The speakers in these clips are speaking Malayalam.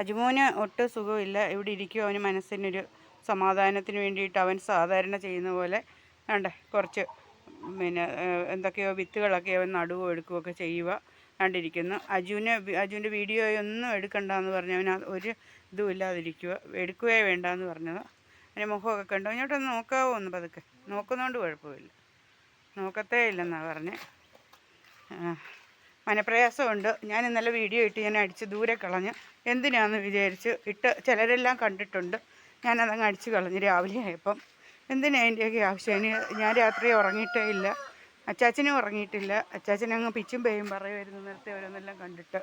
അജുമോന് ഒട്ടും സുഖമില്ല. ഇവിടെ ഇരിക്കും അവന് മനസ്സിനൊരു സമാധാനത്തിന് വേണ്ടിയിട്ട് അവൻ സാധാരണ ചെയ്യുന്ന പോലെ വേണ്ട കുറച്ച് പിന്നെ എന്തൊക്കെയോ വിത്തുകളൊക്കെ അവൻ നടുവോ എടുക്കുകയൊക്കെ ചെയ്യുക കണ്ടിരിക്കുന്നു. അജുവിന് അജുവിന്റെ വീഡിയോ ഒന്നും എടുക്കണ്ടെന്ന് പറഞ്ഞു അത് ഒരു ഇതും ഇല്ലാതിരിക്കുക എടുക്കുകയേ വേണ്ടെന്ന് പറഞ്ഞത്. അതിന് മുഖമൊക്കെ കണ്ടു? ഇങ്ങോട്ടൊന്ന് നോക്കാവോ ഒന്ന് പതുക്കെ? നോക്കുന്നതുകൊണ്ട് കുഴപ്പമില്ല. നോക്കത്തേ ഇല്ലെന്നാണ് പറഞ്ഞ്. മനപ്രയാസമുണ്ട്. ഞാൻ ഇന്നലെ വീഡിയോ ഇട്ട് ഞാൻ അടിച്ച് ദൂരെ കളഞ്ഞ് എന്തിനാണെന്ന് വിചാരിച്ച് ഇട്ട് ചിലരെല്ലാം കണ്ടിട്ടുണ്ട്. ഞാനതങ്ങ് അടിച്ച് കളഞ്ഞ് രാവിലെ ആയപ്പം. എന്തിനാ അതിന്റെയൊക്കെ ആവശ്യം? ഞാൻ രാത്രി ഉറങ്ങിയിട്ടേ ഇല്ല. അച്ചാച്ചനും ഉറങ്ങിയിട്ടില്ല. അച്ചാച്ചൻ അങ്ങ് പിച്ചും പേയും പറയുമായിരുന്നു നേരത്തെ ഓരോന്നെല്ലാം കണ്ടിട്ട്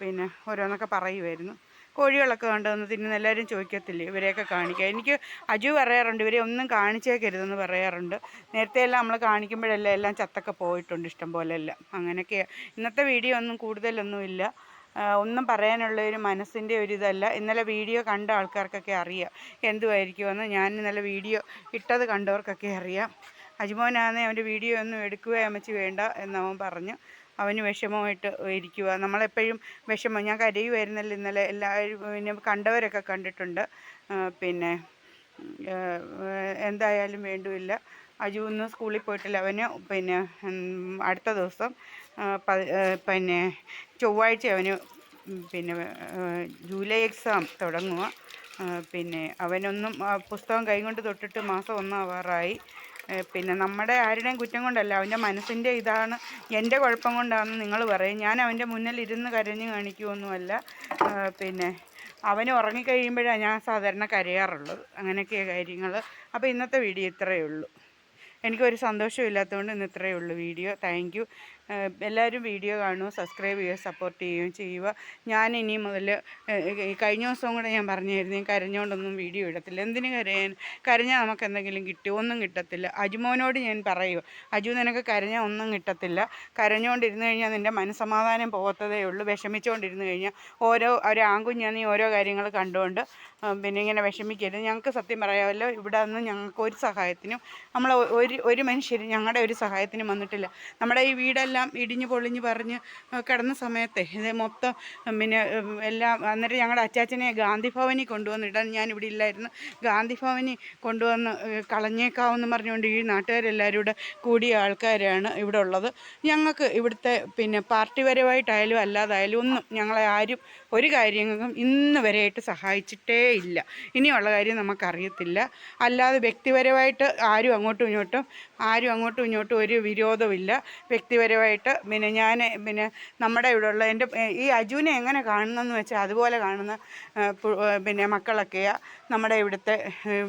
പിന്നെ ഓരോന്നൊക്കെ പറയുമായിരുന്നു കോഴികളൊക്കെ കൊണ്ടുവന്ന് തിന്നുന്ന എല്ലാവരും ചോദിക്കത്തില്ലേ? ഇവരെയൊക്കെ കാണിക്കുക എനിക്ക് അജു പറയാറുണ്ട് ഇവരെ ഒന്നും കാണിച്ചേക്കരുതെന്ന് പറയാറുണ്ട്. നേരത്തെ എല്ലാം നമ്മൾ കാണിക്കുമ്പോഴെല്ലാം എല്ലാം ചത്തൊക്കെ പോയിട്ടുണ്ട് ഇഷ്ടം പോലെ എല്ലാം. അങ്ങനെയൊക്കെ. ഇന്നത്തെ വീഡിയോ ഒന്നും കൂടുതലൊന്നുമില്ല ഒന്നും പറയാനുള്ള ഒരു മനസ്സിന്റെ ഒരു ഇതല്ല. ഇന്നലെ വീഡിയോ കണ്ട ആൾക്കാർക്കൊക്കെ അറിയാം എന്തുമായിരിക്കുമെന്ന് ഞാൻ ഇന്നലെ വീഡിയോ ഇട്ടത് കണ്ടവർക്കൊക്കെ അറിയാം. അജിമോനാന്നെ അവന്റെ വീഡിയോ ഒന്നും എടുക്കുക അമ്മച്ചി വേണ്ട എന്നവൻ പറഞ്ഞു. അവന് വിഷമമായിട്ട് ഇരിക്കുക നമ്മളെപ്പോഴും വിഷമം. ഞാൻ കരയുമായിരുന്നല്ലോ ഇന്നലെ. എല്ലാവരും പിന്നെ കണ്ടവരൊക്കെ കണ്ടിട്ടുണ്ട്. പിന്നെ എന്തായാലും വേണ്ടുമില്ല. അജു ഇന്ന് സ്കൂളിൽ പോയിട്ടില്ല. അവന് പിന്നെ അടുത്ത ദിവസം പിന്നെ ചൊവ്വാഴ്ച അവന് പിന്നെ ജൂലൈ എക്സാം തുടങ്ങുക പിന്നെ അവനൊന്നും പുസ്തകം കൈകൊണ്ട് തൊട്ടിട്ട് മാസം ഒന്നാവാറായി. പിന്നെ നമ്മുടെ ആരുടെയും കുറ്റം കൊണ്ടല്ല അവന്റെ മനസ്സിന്റെ ഇതാണ്. എന്റെ കുഴപ്പം കൊണ്ടാണെന്ന് നിങ്ങൾ പറയും. ഞാൻ അവന്റെ മുന്നിൽ ഇരുന്ന് കരഞ്ഞ് കാണിക്കുമൊന്നുമല്ല പിന്നെ അവൻ ഉറങ്ങിക്കഴിയുമ്പോഴാണ് ഞാൻ സാധാരണ കരയാറുള്ളത്. അങ്ങനെയൊക്കെ കാര്യങ്ങൾ. അപ്പോൾ ഇന്നത്തെ വീഡിയോ ഇത്രയേ ഉള്ളൂ. എനിക്കൊരു സന്തോഷവും ഇല്ലാത്തതുകൊണ്ട് ഇന്ന് ഇത്രയേ ഉള്ളൂ വീഡിയോ. താങ്ക് എല്ലാവരും വീഡിയോ കാണുക സബ്സ്ക്രൈബ് ചെയ്യുക സപ്പോർട്ട് ചെയ്യുകയും ചെയ്യുക. ഞാൻ ഇനി മുതൽ കഴിഞ്ഞ ദിവസവും കൂടെ ഞാൻ പറഞ്ഞായിരുന്നു കരഞ്ഞുകൊണ്ടൊന്നും വീഡിയോ ഇടത്തില്ല. എന്തിനു കരയാൻ? കരഞ്ഞാൽ നമുക്ക് എന്തെങ്കിലും കിട്ടുമോ? ഒന്നും കിട്ടത്തില്ല. അജുമോനോട് ഞാൻ പറയുക അജു നിനക്ക് കരഞ്ഞാൽ ഒന്നും കിട്ടത്തില്ല. കരഞ്ഞുകൊണ്ടിരുന്ന് കഴിഞ്ഞാൽ നിന്റെ മനസ്സമാധാനം പോകത്തതേ ഉള്ളൂ. വിഷമിച്ചുകൊണ്ടിരുന്ന് കഴിഞ്ഞാൽ ഓരോ ഒരു ആൺകുഞ്ഞാ നീ ഓരോ കാര്യങ്ങൾ കണ്ടുകൊണ്ട് പിന്നെ ഇങ്ങനെ വിഷമിക്കരുത്. ഞങ്ങൾക്ക് സത്യം പറയാമല്ലോ ഇവിടെ നിന്ന് ഞങ്ങൾക്ക് ഒരു സഹായത്തിനും നമ്മൾ ഒരു ഒരു മനുഷ്യരും ഞങ്ങളുടെ ഒരു സഹായത്തിനും വന്നിട്ടില്ല. നമ്മുടെ ഈ വീടെല്ലാം ഇടിഞ്ഞ് പൊളിഞ്ഞ് പറഞ്ഞ് കിടന്ന സമയത്തെ ഇത് മൊത്തം പിന്നെ എല്ലാം അന്നേരം ഞങ്ങളുടെ അച്ചാച്ചനെ ഗാന്ധി ഭവനിൽ കൊണ്ടുവന്നിടാൻ ഇവിടെ ഇല്ലായിരുന്നു. ഗാന്ധി ഭവനിൽ കൊണ്ടുവന്ന് കളഞ്ഞേക്കാവെന്ന് പറഞ്ഞുകൊണ്ട് ഈ നാട്ടുകാരെല്ലാവരും കൂടെ കൂടിയ ആൾക്കാരാണ് ഇവിടെ ഉള്ളത്. ഞങ്ങൾക്ക് ഇവിടുത്തെ പിന്നെ പാർട്ടിപരമായിട്ടായാലും അല്ലാതായാലും ഒന്നും ഞങ്ങളെ ആരും ഒരു കാര്യങ്ങൾക്കും ഇന്ന് വരെയായിട്ട് സഹായിച്ചിട്ടേ ഇല്ല. ഇനിയുള്ള കാര്യം നമുക്കറിയത്തില്ല. അല്ലാതെ വ്യക്തിപരമായിട്ട് ആരും അങ്ങോട്ടും ഇങ്ങോട്ടും ആരും അങ്ങോട്ടും ഇങ്ങോട്ടും ഒരു വിരോധമില്ല. വ്യക്തിപരമായിട്ട് പിന്നെ ഞാൻ പിന്നെ നമ്മുടെ ഇവിടെയുള്ള എന്റെ ഈ അജുവിനെ എങ്ങനെ കാണുന്നെന്ന് വെച്ചാൽ അതുപോലെ കാണുന്ന പിന്നെ മക്കളൊക്കെയാണ് നമ്മുടെ ഇവിടുത്തെ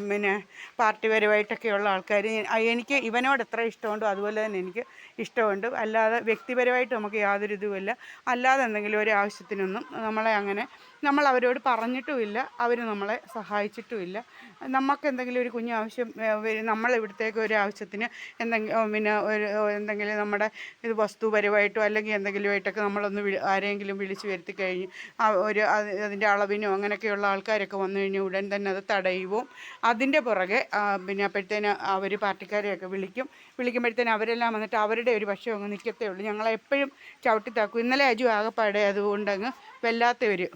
പിന്നെ പിന്നെ പാർട്ടിപരമായിട്ടൊക്കെയുള്ള ആൾക്കാർ എനിക്ക് ഇവനോട് എത്ര ഇഷ്ടമുണ്ടോ അതുപോലെ തന്നെ എനിക്ക് ഇഷ്ടമുണ്ട്. അല്ലാതെ വ്യക്തിപരമായിട്ട് നമുക്ക് യാതൊരു ഇതുമില്ല. അല്ലാതെ എന്തെങ്കിലും ഒരു ആവശ്യത്തിനൊന്നും നമ്മളെ അങ്ങനെ നമ്മൾ അവരോട് പറഞ്ഞിട്ടുമില്ല അവർ നമ്മളെ സഹായിച്ചിട്ടുമില്ല. നമുക്ക് എന്തെങ്കിലും ഒരു കുഞ്ഞു ആവശ്യം നമ്മൾ ഇവിടത്തേക്ക് ഒരു ആവശ്യത്തിന് എന്തെങ്കിലും പിന്നെ ഒരു എന്തെങ്കിലും നമ്മുടെ ഇത് വസ്തുപരമായിട്ടോ അല്ലെങ്കിൽ എന്തെങ്കിലുമായിട്ടൊക്കെ നമ്മളൊന്ന് ആരെങ്കിലും വിളിച്ചു വരുത്തി കഴിഞ്ഞ് ഒരു അത് അതിന്റെ അളവിനോ അങ്ങനെയൊക്കെയുള്ള ആൾക്കാരൊക്കെ വന്നു കഴിഞ്ഞാൽ ഉടൻ തന്നെ അത് തടയുവും. അതിന്റെ പുറകെ പിന്നെ അപ്പോഴത്തേന് അവർ പാർട്ടിക്കാരെയൊക്കെ വിളിക്കും. വിളിക്കുമ്പോഴത്തേന് അവരെല്ലാം വന്നിട്ട് അവരുടെ ഒരു പക്ഷേ അങ്ങ് നിൽക്കത്തേ ഉള്ളൂ. ഞങ്ങളെപ്പോഴും ചവിട്ടിത്താക്കും. ഇന്നലെ അജു ആകപ്പാടെ അതുകൊണ്ടങ്ങ് വല്ലാത്ത ഒരു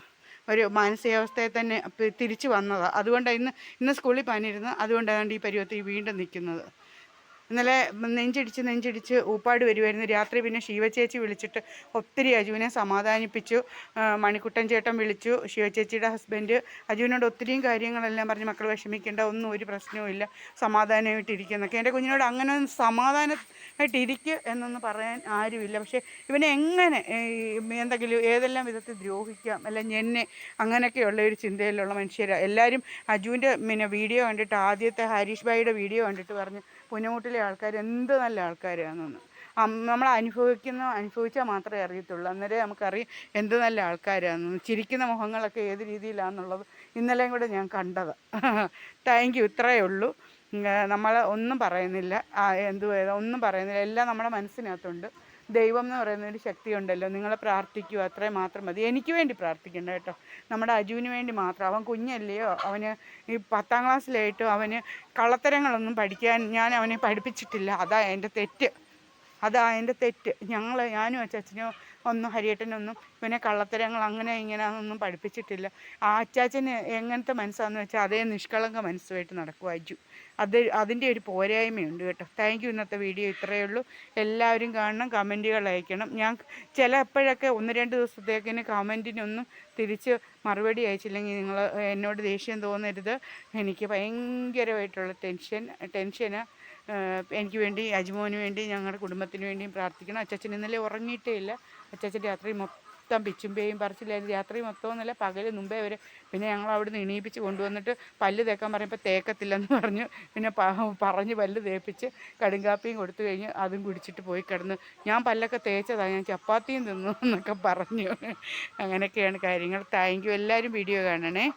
ഒരു മാനസികാവസ്ഥയെ തന്നെ തിരിച്ചു വന്നതാണ് അതുകൊണ്ടാണ് ഇന്ന് ഇന്ന് സ്കൂളിൽ പനിയിരുന്നത് അതുകൊണ്ടാണ് ഈ പരുവത്തിൽ വീണ്ടും നിൽക്കുന്നത്. ഇന്നലെ നെഞ്ചിടിച്ച് നെഞ്ചിടിച്ച് ഊപ്പാട് വരുമായിരുന്നു രാത്രി പിന്നെ ശിവചേച്ചി വിളിച്ചിട്ട് ഒത്തിരി അജുവിനെ സമാധാനിപ്പിച്ചു. മണിക്കുട്ടൻ ചേട്ടൻ വിളിച്ചു. ശിവചേച്ചിയുടെ ഹസ്ബൻഡ് അജുവിനോട് ഒത്തിരിയും കാര്യങ്ങളെല്ലാം പറഞ്ഞ് മക്കൾ വിഷമിക്കേണ്ട ഒന്നും ഒരു പ്രശ്നവുമില്ല സമാധാനമായിട്ടിരിക്കുന്നൊക്കെ. എന്റെ കുഞ്ഞിനോട് അങ്ങനെ സമാധാനമായിട്ടിരിക്കുക എന്നൊന്നും പറയാൻ ആരുമില്ല. പക്ഷേ ഇവനെ എങ്ങനെ എന്തെങ്കിലും ഏതെല്ലാം വിധത്തിൽ ദ്രോഹിക്കാം? അല്ലെങ്കിൽ എന്നെ അങ്ങനെയൊക്കെയുള്ള ഒരു ചിന്തയിലുള്ള മനുഷ്യരാണ് എല്ലാവരും അജുവിന്റെ പിന്നെ വീഡിയോ കണ്ടിട്ട് ആദ്യത്തെ ഹരീഷ് ഭായിയുടെ വീഡിയോ കണ്ടിട്ട് പറഞ്ഞ് പുന്നമുട്ടിലെ ആൾക്കാർ എന്ത് നല്ല ആൾക്കാരാണെന്ന്. നമ്മൾ അനുഭവിക്കുന്ന അനുഭവിച്ചാൽ മാത്രമേ അറിയത്തുള്ളൂ. അന്നേരം നമുക്കറിയാം എന്ത് നല്ല ആൾക്കാരാണെന്ന്. ചിരിക്കുന്ന മുഖങ്ങളൊക്കെ ഏത് രീതിയിലാണെന്നുള്ളത് ഇന്നലെയും കൂടെ ഞാൻ കണ്ടത്. താങ്ക് യു ഇത്രയേ ഉള്ളൂ. നമ്മൾ ഒന്നും പറയുന്നില്ല. ആ, എന്തുവാ ഒന്നും പറയുന്നില്ല. എല്ലാം നമ്മുടെ മനസ്സിനകത്തുണ്ട്. ദൈവം എന്ന് പറയുന്ന ഒരു ശക്തി ഉണ്ടല്ലോ നിങ്ങൾ പ്രാർത്ഥിക്കുക അത്രയും മാത്രം മതി. എനിക്ക് വേണ്ടി പ്രാർത്ഥിക്കണ്ട കേട്ടോ. നമ്മുടെ അജുവിന് വേണ്ടി മാത്രം. അവൻ കുഞ്ഞല്ലയോ അവന് ഈ പത്താം ക്ലാസ്സിലായിട്ടും അവന് കള്ളത്തരങ്ങളൊന്നും പഠിക്കാൻ ഞാൻ അവനെ പഠിപ്പിച്ചിട്ടില്ല. അതാ എന്റെ തെറ്റ്. അതാ എന്റെ തെറ്റ്. ഞങ്ങൾ ഞാനും അച്ചാച്ചനോ ഒന്നും ഹരിയേട്ടനൊന്നും ഇവനെ കള്ളത്തരങ്ങൾ അങ്ങനെ ഇങ്ങനെ ഒന്നും പഠിപ്പിച്ചിട്ടില്ല. ആ അച്ചാച്ചന് എങ്ങനത്തെ മനസ്സാന്ന് വെച്ചാൽ അതേ നിഷ്കളങ്ക മനസ്സുമായിട്ട് അജു. അത് അതിന്റെ ഒരു പോരായ്മയുണ്ട് കേട്ടോ. താങ്ക് യു ഇന്നത്തെ വീഡിയോ ഇത്രയേ ഉള്ളൂ. എല്ലാവരും കാണണം കമന്റുകൾ അയക്കണം. ഞാൻ ചിലപ്പോഴൊക്കെ ഒന്ന് രണ്ട് ദിവസത്തേക്കിന് കമന്റിനൊന്നും തിരിച്ച് മറുപടി അയച്ചില്ലെങ്കിൽ നിങ്ങൾ എന്നോട് ദേഷ്യം തോന്നരുത്. എനിക്ക് ഭയങ്കരമായിട്ടുള്ള ടെൻഷൻ ടെൻഷന്. എനിക്ക് വേണ്ടി അജ്മോന് വേണ്ടി ഞങ്ങളുടെ കുടുംബത്തിന് വേണ്ടിയും പ്രാർത്ഥിക്കണം. അച്ചച്ചൻ ഇന്നലെ ഉറങ്ങിയിട്ടേ ഇല്ല. അച്ചച്ചൻ രാത്രി മൊത്തം പിച്ചുമ്പേയും പറിച്ചില്ലായിരുന്നു രാത്രി മൊത്തം എന്നല്ല പകൽ മുമ്പേ വരെ പിന്നെ ഞങ്ങൾ അവിടുന്ന് എണീപ്പിച്ച് കൊണ്ടുവന്നിട്ട് പല്ല് തേക്കാൻ പറയുമ്പോൾ തേക്കത്തില്ലെന്ന് പറഞ്ഞു. പിന്നെ പറഞ്ഞ് പല്ല് തേപ്പിച്ച് കടുങ്കാപ്പിയും കൊടുത്തു കഴിഞ്ഞ് അതും കുടിച്ചിട്ട് പോയി കിടന്ന്. ഞാൻ പല്ലൊക്കെ തേച്ചതാണ് ഞാൻ ചപ്പാത്തിയും തിന്നു എന്നൊക്കെ പറഞ്ഞു. അങ്ങനെയൊക്കെയാണ് കാര്യങ്ങൾ. താങ്ക് യു എല്ലാവരും വീഡിയോ കാണണേ.